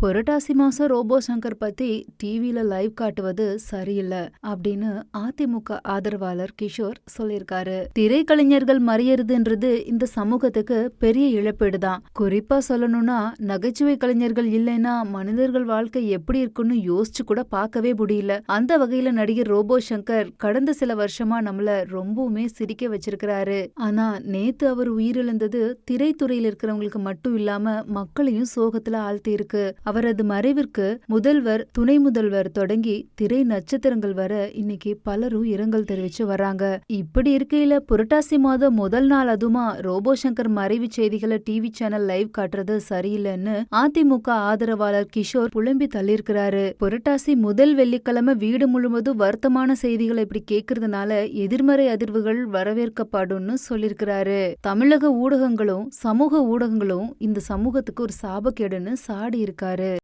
புரட்டாசி மாசம் ரோபோ சங்கர் பத்தி டிவில லைவ் காட்டுவது சரியில்ல அப்படின்னு அதிமுக ஆதரவாளர் கிஷோர் சொல்லியிருக்காரு. திரைக்கலைஞர்கள் மறையறதுன்றது இந்த சமூகத்துக்கு பெரிய இழப்பீடு தான். குறிப்பா சொல்லணும்னா நகைச்சுவை கலைஞர்கள் இல்லைன்னா மனிதர்கள் வாழ்க்கை எப்படி இருக்குன்னு யோசிச்சு கூட பார்க்கவே முடியல. அந்த வகையில நடிகர் ரோபோ சங்கர் கடந்த சில வருஷமா நம்மள ரொம்பவுமே சிரிக்க வச்சிருக்கிறாரு. ஆனா நேத்து அவர் உயிரிழந்தது திரைத்துறையில் இருக்கிறவங்களுக்கு மட்டும் இல்லாம மக்களையும் சோகத்துல ஆழ்த்தி இருக்கு அவரது மறைவிற்கு முதல்வர் துணை முதல்வர் தொடங்கி திரை நட்சத்திரங்கள் வர இன்னைக்கு பலரும் இரங்கல் தெரிவிச்சு வராங்க இப்படி இருக்கையில புரட்டாசி மாதம் முதல் நாள் அதுமா ரோபோ சங்கர் மறைவு செய்திகளை டிவி சேனல் லைவ் காட்டுறது சரியில்லைன்னு அதிமுக ஆதரவாளர் கிஷோர் புலம்பி தள்ளியிருக்கிறாரு. புரட்டாசி முதல் வெள்ளிக்கிழமை வீடு முழுவதும் வருத்தமான செய்திகளை இப்படி கேட்கறதுனால எதிர்மறை அதிர்வுகள் வரவேற்கப்படும்னு சொல்லியிருக்கிறாரு. தமிழக ஊடகங்களும் சமூக ஊடகங்களும் இந்த சமூகத்துக்கு ஒரு சாபக்கேடுன்னு சாடி இருக்காரு